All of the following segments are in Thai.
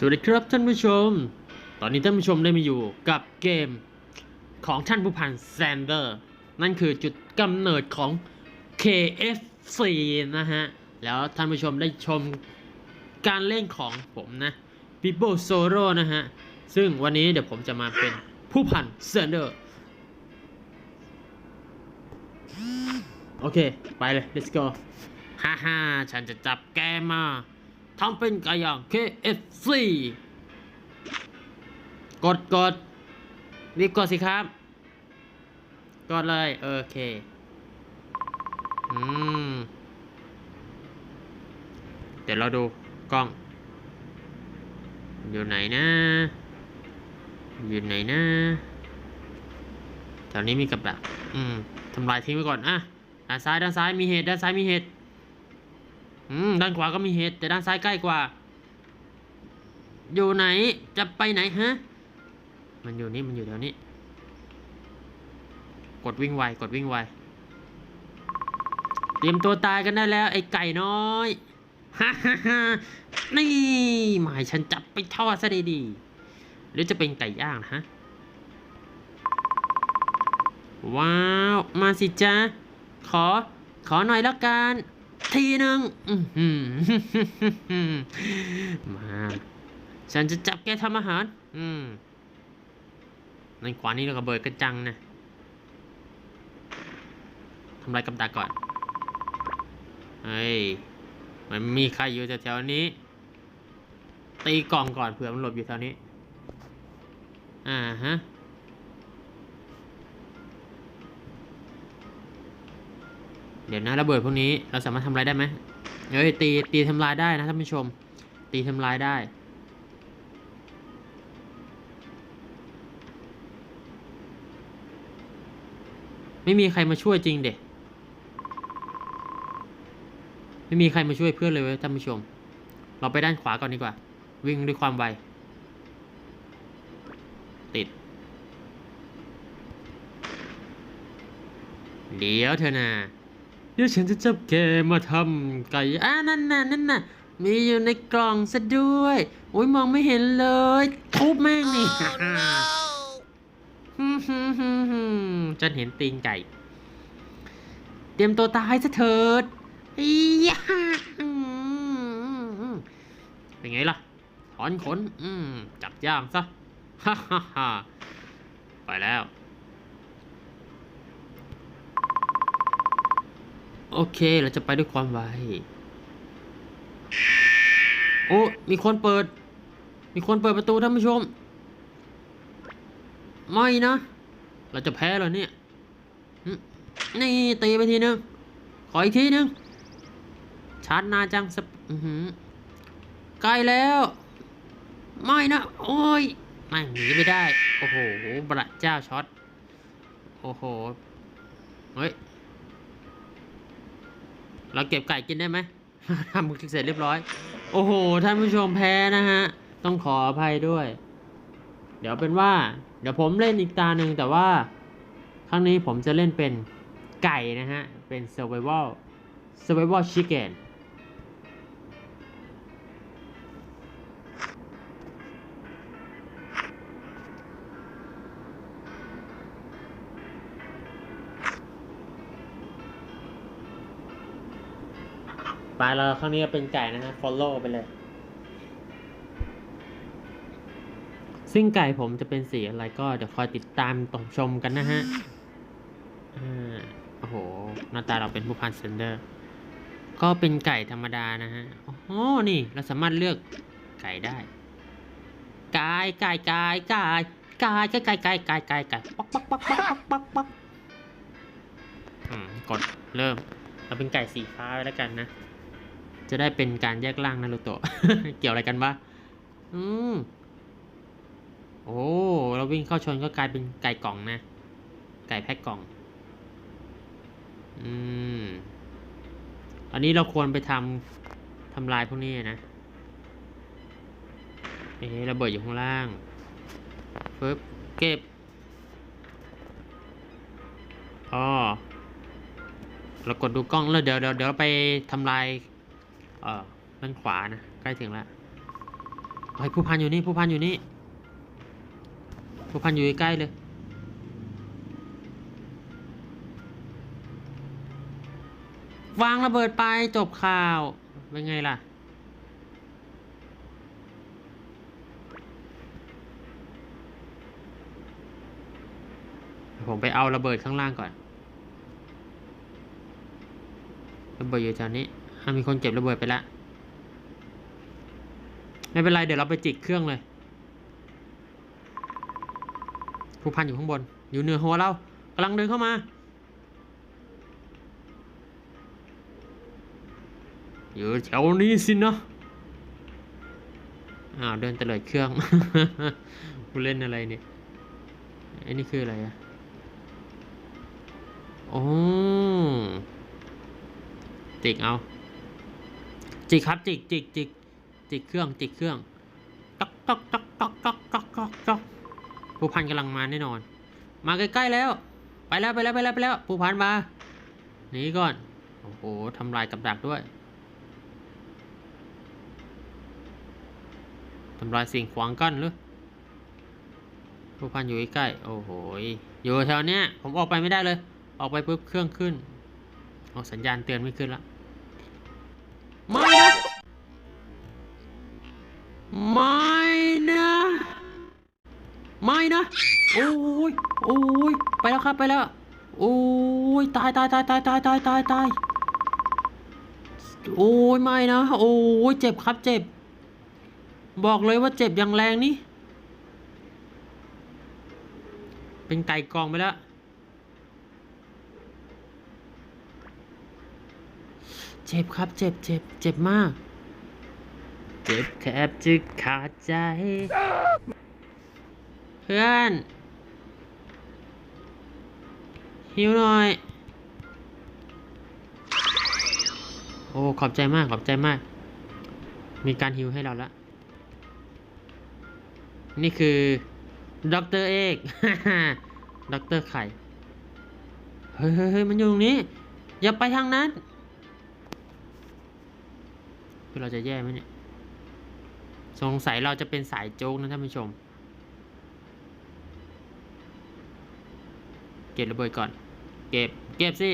สวัสดีครับท่านผู้ชม ตอนนี้ท่านผู้ชมได้มาอยู่กับเกมของท่านผู้พันแซนเดอร์ นั่นคือจุดกำเนิดของ KFC นะฮะ แล้วท่านผู้ชมได้ชมการเล่นของผมนะ b i b o Solo นะฮะ ซึ่งวันนี้เดี๋ยวผมจะมาเป็นผู้พันแซนเดอร์ โอเค ไปเลย let's go ฮ่าฮ่าฉันจะจับแกมา ทำเป็นไก่ย่าง KFC กดกดรีบกดสิครับ กดเลยโอเค อืม เดี๋ยวเราดูกล้อง อยู่ไหนนะ อยู่ไหนนะแถวนี้มีกับดัก อืมทำลายทิ้งไว้ก่อน อะด้านซ้ายด้านซ้ายมีเหตุด้านซ้ายมีเหตุ อืมด้านขวาก็มีเหตุแต่ด้านซ้ายใกล้กว่า อยู่ไหนจะไปไหนฮะ มันอยู่นี่มันอยู่แถวนี้ กดวิ่งไวกดวิ่งไวเตรียมตัวตายกันได้แล้ว ไอ้ไก่น้อยฮ่าฮ่าฮ่านี่หมายฉันจับไปทอดซะดีๆหรือจะเป็นไก่ย่างนะฮะว้าว มาสิจ๊ะขอ ขอหน่อยแล้วกัน ทีหนึ่งมาฉันจะจับแกทำอาหาร อืมในขวานี้เราก็เบิดกระจังนะทำลายกำดักก่อน เฮ้ย มันมีใครอยู่แถวๆนี้ ตีกล่องก่อนเผื่อมันหลบอยู่แถวนี้ อ่าฮะ เดี๋ยวนะระเบิดพวกนี้เราสามารถทำลายได้ไหมเฮ้ยตีตีทำลายได้นะท่านผู้ชม ตีทำลายได้ ไม่มีใครมาช่วยจริงเด็ไม่มีใครมาช่วยเพื่อนเลยเว้ยท่านผู้ชม เราไปด้านขวาก่อนดีกว่า วิ่งด้วยความไว ติด เดี๋ยวเธอนะ ดี๋ยวฉันจะจับแกมาทำไก่อ่านั่นน่ะนั่นน่ะมีอยู่ในกล่องซะด้วยโอ้ยมองไม่เห็นเลยทุบแม่งนี่ฮึ่มฮึ่มฮึ่มฮึ่มฉันเห็นตีนไก่ เตรียมตัวตายซะเถิดอียะอืมเป็นไงล่ะ ถอนขน อืม จับย่างซะฮ่าฮ่าฮ่าไปแล้ว โอเค เราจะไปด้วยความไว โอ้ มีคนเปิด มีคนเปิดประตูท่านผู้ชม ไม่นะ เราจะแพ้เหรอเนี่ย นี่ตีไปทีนึง ขออีกทีนึง ชาร์จนาจังสปอื้อหือใกล้แล้ว ไม่นะ โอ้ยแม่หนีไม่ได้ โอ้โหบระเจ้าช็อต โอ้โห เฮ้ย เราเก็บไก่กินได้ไหมทำเสร็จเรียบร้อย โอ้โห ท่านผู้ชมแพ้นะฮะ ต้องขออภัยด้วย เดี๋ยวเป็นว่า เดี๋ยวผมเล่นอีกตาหนึ่งแต่ว่า ครั้งนี้ผมจะเล่นเป็นไก่นะฮะ เป็น survival survival chicken ไปแล้วครั้งนี้ก็เป็นไก่นะฮะ follow ไปเลย ซึ่งไก่ผมจะเป็นสีอะไรก็เดี๋ยวคอยติดตามตมชมกันนะฮะ อ่า โอ้โห หน้าตาเราเป็นผู้พันเซนเดอร์ ก็เป็นไก่ธรรมดานะฮะ โอ้โห นี่เราสามารถเลือกไก่ได้ ไก่ไก่ไก่ไก่ไก่ไก่ไก่ไก่ไก่ไก่ไก่ป๊อกป๊อกป๊อกป๊อกป๊อกป๊อกอืมกดเริ่ม เราเป็นไก่สีฟ้าไว้แล้วกันนะ จะได้เป็นการแยกล่างนารูโตะ เกี่ยวอะไรกันวะ อืม โอ้เราวิ่งเข้าชนก็กลายเป็นไก่กล่องนะ ไก่แพ็คกล่อง อืม อันนี้เราควรไปทำทำลายพวกนี้นะเอ๊ะระเบิดอยู่ข้างล่างปึ๊บเก็บอ๋อเรากดดูกล้องแล้วเดี๋ยวเดี๋ยวเดี๋ยวไปทำลาย เอ่อด้านขวานะใกล้ถึงแล้วเฮ้ยผู้พันอยู่นี่ผู้พันอยู่นี่ผู้พันอยู่ใกล้เลย วางระเบิดไปจบข่าวเป็นไงล่ะผมไปเอาระเบิดข้างล่างก่อนระเบิดอยู่แถวนี้ มีคนเก็บระเบิดไปแล้วไม่เป็นไร เดี๋ยวเราไปจิกเครื่องเลยผู้พันอยู่ข้างบน อยู่เหนือหัวเรากำลังเดินเข้ามา อยู่แถวนี้สินะอ้าวเดินเตลิดเครื่องผู้เล่นอะไรเนี่ยไอ้นี่คืออะไรอะโอ้จิกเอา จิกครับจิกจิกจิกจิกเครื่องจิกเครื่องต๊อกต๊อกต๊อกต๊อกต๊อกต๊อกต๊อกต๊อกผู้พันกำลังมาแน่นอน มาใกล้ๆแล้ว ไปแล้วไปแล้วไปแล้วไปแล้วผู้พันมาหนีก่อนโอ้โหทำลายกับดักด้วยทำลายสิ่งขวางกั้นหรือผู้พันอยู่ใกล้โอ้โหอยู่แถวเนี้ยผมออกไปไม่ได้เลย ออกไปปุ๊บเครื่องขึ้นออกสัญญาณเตือนไม่ขึ้นละ ไปแล้วครับไปแล้ว โอ้ยตายตายตายตายตายตายตายตายโอ้ยไม่นะ โอ้ยเจ็บครับเจ็บ บอกเลยว่าเจ็บอย่างแรงนี่ เป็นไก่กองไปแล้ว เจ็บครับเจ็บเจ็บเจ็บมาก เจ็บแทบจะขาดใจ เพื่อน หิวหน่อย โอ้ ขอบใจมาก ขอบใจมาก มีการฮิวให้เราแล้วนี่คือด็อกเตอร์เอกด็อกเตอร์ไข่เฮ้ยเฮ้ยเฮ้ยมันอยู่ตรงนี้ อย่าไปทางนั้นคือเราจะแย่ไหมเนี่ย สงสัยเราจะเป็นสายโจ๊กนะท่านผู้ชม เก็บระเบิดก่อน เก็บ เก็บสิ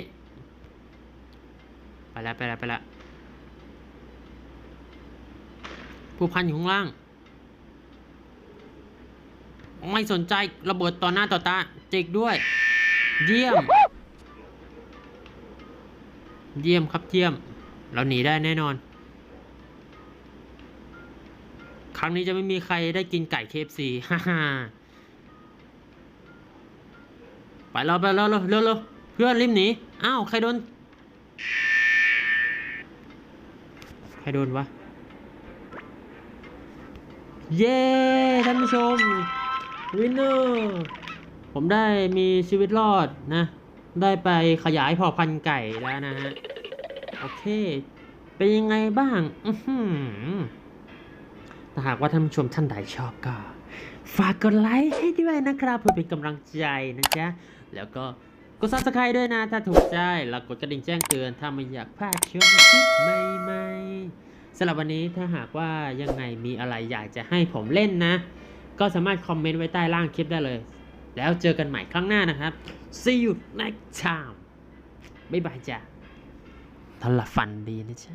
ไปแล้วไปแล้วไปแล้วผู้พันอยู่ข้างล่าง ไม่สนใจระเบิดต่อหน้าต่อตา จิกด้วย เยี่ยม เยี่ยมครับเยี่ยม เราหนีได้แน่นอน ครั้งนี้จะไม่มีใครได้กินไก่เคฟซีฮ่าฮ่าไปแล้วไปเร็วเร็วเร็ว เพื่อนรีบหนีอ้าวใครโดน ใครโดนวะ เย้ท่านผู้ชมวินเนอร์ผมได้มีชีวิตรอดนะ ได้ไปขยายเผ่าพันธุ์ไก่แล้วนะฮะ โอเค เป็นยังไงบ้างอือหือถ้าหากว่าท่านผู้ชมท่านใดชอบก็ ฝากกดไลค์ให้ด้วยนะครับ เพื่อเป็นกำลังใจนะจ๊ะ แล้วก็ กด subscribe ด้วยนะถ้าถูกใจ แล้วกดกระดิ่งแจ้งเตือนถ้าไม่อยากพลาดชมคลิปใหม่ๆสำหรับวันนี้ถ้าหากว่ายังไงมีอะไรอยากจะให้ผมเล่นนะ ก็สามารถคอมเมนต์ไว้ใต้ล่างคลิปได้เลย แล้วเจอกันใหม่ครั้งหน้านะครับ see you next time บ๊ายบายจ้ะทนละฝันดีนะจ๊ะ